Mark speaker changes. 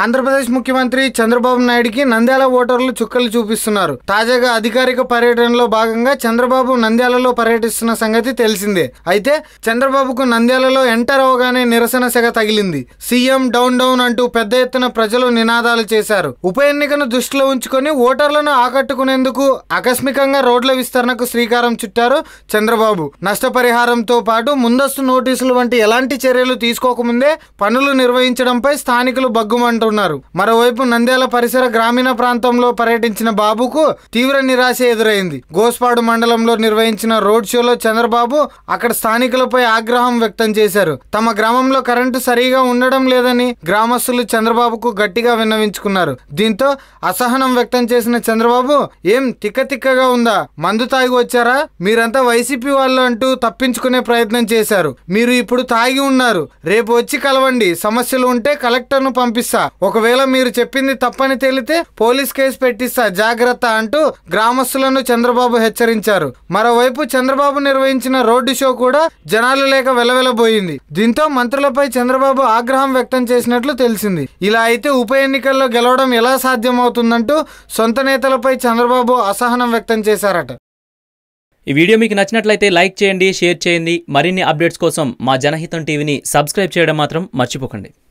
Speaker 1: ఆంధ్రప్రదేశ్ ముఖ్యమంత్రి చంద్రబాబు నాయుడికి నంద్యాల ఓటర్లు చుక్కలు చూపిస్తున్నారు. తాజాగా అధికారిక పర్యటనలో భాగంగా చంద్రబాబు నంద్యాలలో పర్యటిస్తున్న సంగతి తెలిసిందే. అయితే చంద్రబాబుకు నంద్యాలలో ఎంటర్ అవగానే నిరసన సెగ తగిలింది. సీఎం డౌన్ డౌన్ అంటూ పెద్ద ఎత్తున ప్రజలు నినాదాలు చేశారు. ఉప ఎన్నికను దృష్టిలో ఉంచుకొని ఓటర్లను ఆకట్టుకునేందుకు ఆకస్మికంగా రోడ్ల విస్తరణకు శ్రీకారం చుట్టారు చంద్రబాబు. నష్టపరిహారంతో పాటు ముందస్తు నోటీసులు వంటి ఎలాంటి చర్యలు తీసుకోకముందే పనులు నిర్వహించడంపై స్థానికులు బగ్గుమంటారు అంటున్నారు మరోవైపు నంద్యాల పరిసర గ్రామీణ ప్రాంతంలో పర్యటించిన బాబుకు తీవ్ర నిరాశ ఎదురైంది. గోస్పాడు మండలంలో నిర్వహించిన రోడ్ షోలో చంద్రబాబు అక్కడ స్థానికులపై ఆగ్రహం వ్యక్తం చేశారు. తమ గ్రామంలో కరెంటు సరిగా ఉండడం లేదని గ్రామస్తులు చంద్రబాబుకు గట్టిగా విన్నవించుకున్నారు. దీంతో అసహనం వ్యక్తం చేసిన చంద్రబాబు ఏం తిక్కతిక్కగా ఉందా? మందు తాగి వచ్చారా? మీరంతా వైసీపీ వాళ్ళు అంటూ తప్పించుకునే ప్రయత్నం చేశారు. మీరు ఇప్పుడు తాగి ఉన్నారు. రేపు వచ్చి కలవండి. సమస్యలు ఉంటే కలెక్టర్ను పంపిస్తా. ఒకవేళ మీరు చెప్పింది తప్పని తేలితే పోలీస్ కేసు పెట్టిస్తా జాగ్రత్త అంటూ గ్రామస్తులను చంద్రబాబు హెచ్చరించారు. మరోవైపు చంద్రబాబు నిర్వహించిన రోడ్డు షో కూడా జనాలు లేక వెలవెలబోయింది. దీంతో మంత్రులపై చంద్రబాబు ఆగ్రహం వ్యక్తం చేసినట్లు తెలిసింది. ఇలా అయితే ఉప ఎన్నికల్లో గెలవడం ఎలా సాధ్యమవుతుందంటూ సొంత నేతలపై చంద్రబాబు అసహనం వ్యక్తం చేశారట.
Speaker 2: ఈ వీడియో మీకు నచ్చినట్లయితే లైక్ చేయండి షేర్ చేయండి. మరిన్ని అప్డేట్స్ కోసం మా జనహితం టీవీని సబ్స్క్రైబ్ చేయడం మాత్రం మర్చిపోకండి.